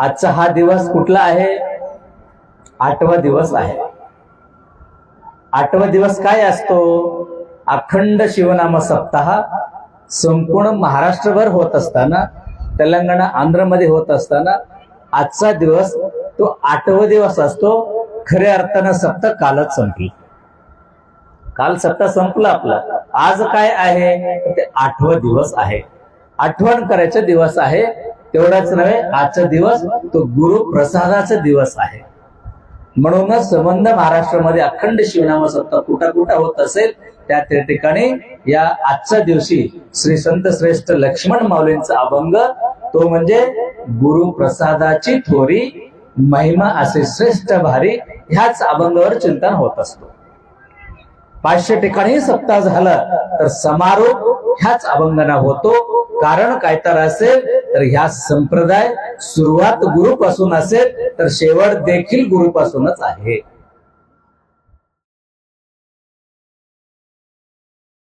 आजचा हा दिवस कुठला आहे? आठवा दिवस आहे. आठवा दिवस काय असतो? अखंड शिवनाम सप्ताह संपूर्ण महाराष्ट्रभर होत असताना तेलंगणा आंध्रमध्ये होत असताना आजचा दिवस तो आठवा दिवस असतो. खऱ्या अर्थानं सप्ताह कालच संपली. काल सप्ताह संपला आपला. आज काय आहे? ते आठवा दिवस आहे. आठवण करायचा दिवस आहे. तेवढाच नव्हे आजचा दिवस तो गुरु प्रसादाचा दिवस आहे. म्हणूनच संबंध महाराष्ट्रामध्ये अखंड शिवनाम सत्ता कुठं कुठं होत असेल त्या त्या ठिकाणी या आजच्या दिवशी श्री संत श्रेष्ठ लक्ष्मण माऊलींचा अभंग तो म्हणजे गुरु प्रसादाची थोरी महिमा असे श्रेष्ठ भारी ह्याच अभंगावर चिंतन होत असतो. पाचशे ठिकाणी सप्ताह झाला तर समारोप ह्याच अभंगना होतो. कारण काय तर असेल तर ह्या संप्रदाय सुरुवात गुरुपासून असेल तर शेवट देखील गुरुपासूनच आहे.